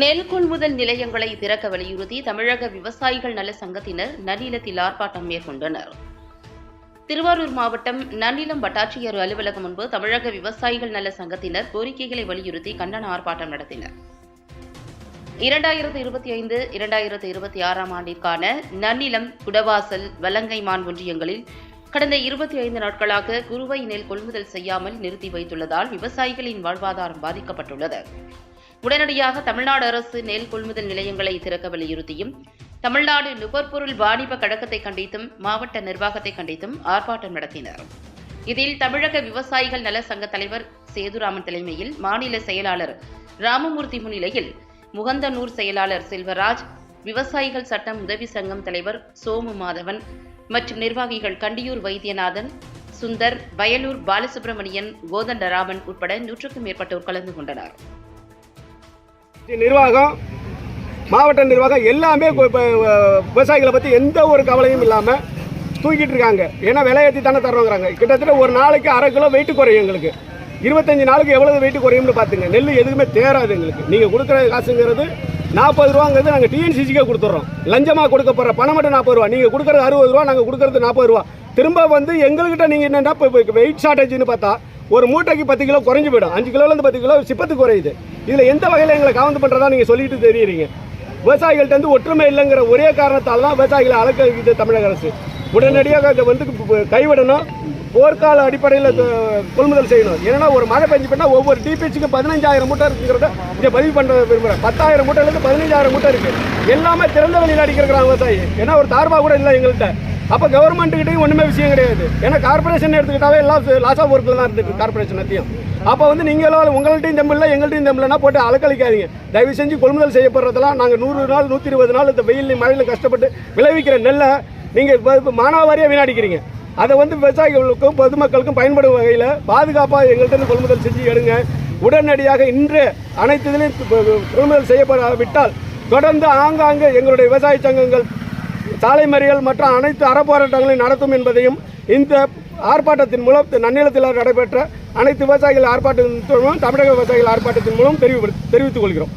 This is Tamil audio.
நெல் கொள்முதல் நிலையங்களை திறக்க வலியுறுத்தி தமிழக விவசாயிகள் நல சங்கத்தினர் நன்னிலத்தில் ஆர்ப்பாட்டம் மேற்கொண்டனர். திருவாரூர் மாவட்டம் நன்னிலம் வட்டாட்சியர் அலுவலகம் முன்பு தமிழக விவசாயிகள் நல சங்கத்தினர் கோரிக்கைகளை வலியுறுத்தி கண்டன ஆர்ப்பாட்டம் நடத்தினர். இரண்டாயிரத்து இருபத்தி ஐந்து இரண்டாயிரத்து இருபத்தி ஆறாம் ஆண்டிற்கான நன்னிலம் குடவாசல் வலங்கைமான் ஒன்றியங்களில் கடந்த இருபத்தி ஐந்து நாட்களாக குறுவை நெல் கொள்முதல் செய்யாமல் நிறுத்தி வைத்துள்ளதால் விவசாயிகளின் வாழ்வாதாரம் பாதிக்கப்பட்டுள்ளது. உடனடியாக தமிழ்நாடு அரசு நெல் கொள்முதல் நிலையங்களை திறக்க வலியுறுத்தியும் தமிழ்நாடு நுகர்பொருள் வாணிப கழகத்தை கண்டித்தும் மாவட்ட நிர்வாகத்தை கண்டித்தும் ஆர்ப்பாட்டம் நடத்தினர். இதில் தமிழக விவசாயிகள் நல சங்க தலைவர் சேதுராமன் தலைமையில் மாநில செயலாளர் ராமமூர்த்தி முன்னிலையில் முகந்தனூர் செயலாளர் செல்வராஜ் விவசாயிகள் சட்டம் உதவி சங்கம் தலைவர் சோமு மாதவன் மற்றும் நிர்வாகிகள் கண்டியூர் வைத்தியநாதன் சுந்தர் வயலூர் பாலசுப்ரமணியன் கோதண்டராமன் உட்பட நூற்றுக்கும் மேற்பட்டோர் கலந்து கொண்டனர். நிர்வாகம் மாவட்ட நிர்வாகம் எல்லாமே விவசாயிகளை பற்றி எந்த ஒரு கவலையும் இல்லாமல் தூக்கிட்டு இருக்காங்க. ஏன்னா விலையேற்றி தானே தர்றோங்கிறாங்க. கிட்டத்தட்ட ஒரு நாளைக்கு அரை கிலோ வெயிட் குறையும் எங்களுக்கு. இருபத்தஞ்சி நாளுக்கு எவ்வளவு வெயிட் குறையும்னு பார்த்துங்க நெல் எதுவுமே தேராது எங்களுக்கு. நீங்கள் கொடுக்குற காசுங்கிறது நாற்பது ரூபாங்கிறது நாங்கள் டிஎன்சிசிக்கே கொடுத்துட்றோம் லஞ்சமாக கொடுக்க போகிற பணம் மட்டும் நாற்பது ரூபா. நீங்கள் கொடுக்குறது அறுபது ரூபா நாங்கள் கொடுக்குறது நாற்பது ரூபா. திரும்ப வந்து எங்கள்கிட்ட நீங்கள் என்னென்னா இப்போ வெயிட் ஷார்ட்டேஜ்னு பார்த்தா ஒரு மூட்டைக்கு பத்து கிலோ குறைஞ்சி போயிடும். அஞ்சு கிலோலேருந்து பத்து கிலோ சிப்பத்துக்கு குறையுது. இதில் எந்த வகையில் எங்களை கவனம் பண்ணுறதா நீங்கள் சொல்லிட்டு தெரியுறீங்க? விவசாயிகள்ட்ட வந்து ஒற்றுமை இல்லைங்கிற ஒரே காரணத்தால் தான் விவசாயிகளை அலக்கழிக்குது தமிழக அரசு. உடனடியாக அதை வந்து கைவிடணும். போர்க்கால அடிப்படையில் கொள்முதல் செய்யணும். ஏன்னா ஒரு மழை பெஞ்சு பண்ணால் ஒவ்வொரு டிபிஎச்சுக்கு பதினஞ்சாயிரம் மூட்டை இருக்குங்கிறத இங்கே பதிவு பண்ண விரும்புகிறேன் பத்தாயிரம் மூட்டையிலேருந்து பதினஞ்சாயிரம் மூட்டை இருக்குது எல்லாமே திறந்த வெளியில் அடிக்கிறாங்க விவசாயி. ஏன்னா ஒரு தார்பா கூட இல்லை எங்கள்கிட்ட அப்போ கவர்மெண்ட்டுக்கிட்டையும் ஒன்றுமே விஷயம் கிடையாது. ஏன்னா கார்பரேஷன் எடுத்துக்கிட்டாவே எல்லாம் லாஸ் ஆஃப் ஒர்க்கில் தான் இருந்துருக்கு கார்பரேஷன் எல்லாத்தையும். அப்போ வந்து நீங்களும் உங்கள்கிட்டையும் தெம்பில்ல எங்கள்கிட்டையும் தெம்பில்னா போட்டு அலக்கழிக்காதீங்க. தயவு செஞ்சு கொள்முதல் செய்யப்படுறதெல்லாம் நாங்கள் நூறு நாள் நூற்றி இருபது நாள் இந்த வெயில் மழையில் கஷ்டப்பட்டு விளைவிக்கிற நெல்லை நீங்கள் மானாவாரியாக வீணாடிக்கிறீங்க. அதை வந்து விவசாயிகளுக்கும் பொதுமக்களுக்கும் பயன்படும் வகையில் பாதுகாப்பாக எங்கள்கிட்ட இருந்து கொள்முதல் செஞ்சு எடுங்க. உடனடியாக இன்று அனைத்து இதிலையும் கொள்முதல் செய்யப்பட விட்டால் தொடர்ந்து ஆங்காங்கே எங்களுடைய விவசாய சங்கங்கள் சாலை மறியல் மற்றும் அனைத்து அறப்போராட்டங்களையும் நடத்தும் என்பதையும் இந்த ஆர்ப்பாட்டத்தின் மூலம் நன்னிலத்தில் நடைபெற்ற அனைத்து விவசாயிகள் ஆர்ப்பாட்டத்தின் மூலம் தமிழக விவசாயிகள் ஆர்ப்பாட்டத்தின் மூலம் தெரிவிப்ப தெரிவித்துக் கொள்கிறோம்.